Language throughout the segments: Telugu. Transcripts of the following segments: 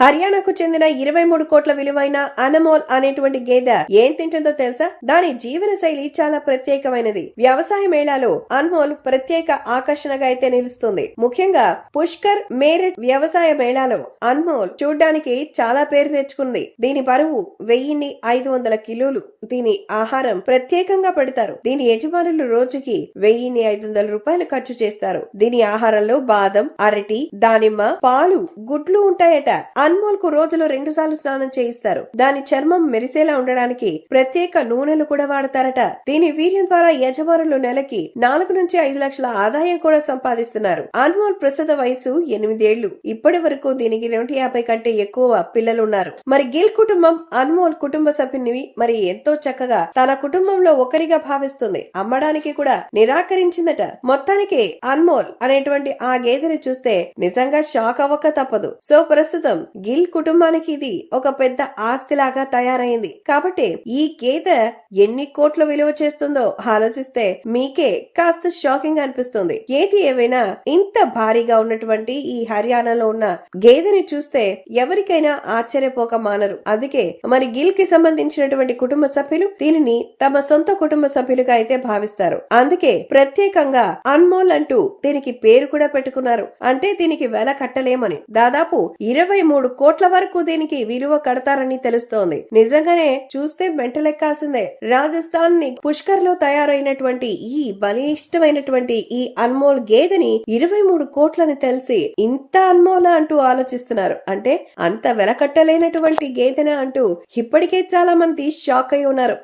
హర్యానాకు చెందిన ఇరవై మూడు కోట్ల విలువైన అనమోల్ అనేటువంటి గేదె ఏం తింటుందో తెలుసా? దాని జీవన శైలి చాలా ప్రత్యేకమైనది. వ్యవసాయ మేళాలో అన్మోల్ ప్రత్యేక ఆకర్షణగా అయితే నిలుస్తుంది. ముఖ్యంగా పుష్కర్ మేరట్ వ్యవసాయ మేళాలో అన్మోల్ చూడ్డానికి చాలా పేరు తెచ్చుకుంది. దీని బరువు వెయ్యిన్ని ఐదు వందల కిలోలు. దీని ఆహారం ప్రత్యేకంగా పెడతారు. దీని యజమానులు రోజుకి వెయ్యిన్ని ఐదు వందల రూపాయలు ఖర్చు చేస్తారు. దీని ఆహారంలో బాదం అరటి దానిమ్మ పాలు గుడ్లు ఉంటాయట. అన్మోల్కు రోజులో రెండు సార్లు స్నానం చేయిస్తారు. దాని చర్మం మెరిసేలా ఉండడానికి ప్రత్యేక నూనెలు కూడా వాడతారట. దీని వీర్యం ద్వారా యజమానులు నెలకి నాలుగు నుంచి ఐదు లక్షల ఆదాయం కూడా సంపాదిస్తున్నారు. అన్మోల్ ప్రస్తుత వయసు ఎనిమిదేళ్ళు. ఇప్పటి వరకు దీనికి నూట యాభై కంటే ఎక్కువ పిల్లలున్నారు. మరి గిల్ కుటుంబం అన్మోల్ కుటుంబ సభ్యుని మరి ఎంతో చక్కగా తన కుటుంబంలో ఒకరిగా భావిస్తుంది. అమ్మడానికి కూడా నిరాకరించిందట. మొత్తానికి అన్మోల్ అనేటువంటి ఆ గేదెని చూస్తే నిజంగా షాక్ అవ్వక తప్పదు. సో ప్రస్తుతం గిల్ కుటుంబానికి ఇది ఒక పెద్ద ఆస్తిలాగా తయారైంది. కాబట్టి ఈ గేదె ఎన్ని కోట్ల విలువ చేస్తుందో ఆలోచిస్తే మీకే కాస్త షాకింగ్ అనిపిస్తుంది. ఏది ఏవైనా ఇంత భారీగా ఉన్నటువంటి ఈ హర్యానాలో ఉన్న గేదెని చూస్తే ఎవరికైనా ఆశ్చర్యపోక మానరు. అందుకే మరి గిల్కి సంబంధించినటువంటి కుటుంబ సభ్యులు దీనిని తమ సొంత కుటుంబ సభ్యులుగా అయితే భావిస్తారు. అందుకే ప్రత్యేకంగా అన్మోల్ అంటూ దీనికి పేరు కూడా పెట్టుకున్నారు. అంటే దీనికి వెల కట్టలేమని. దాదాపు ఇరవై మూడు కోట్ల వరకు దీనికి విలువ కడతారని తెలుస్తోంది నిజంగానే చూస్తే మెంటలెక్కాల్సిందే రాజస్థాన్ని పుష్కర్లో తయారైనటువంటి ఈ బలిష్టమైనటువంటి ఈ అన్మోల్ గేదెని ఇరవై మూడు కోట్లని తెలిసి ఇంత అన్మోల అంటూ ఆలోచిస్తున్నారు అంటే అంత వెల కట్టలేనటువంటి గేదెన అంటూ ఇప్పటికే చాలా మంది షాక్ అయి ఉన్నారు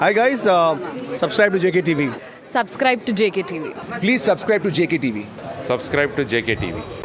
Hi guys, uh, subscribe to JKTV. Subscribe to JK TV Please subscribe to JKTV. subscribe to JKTV.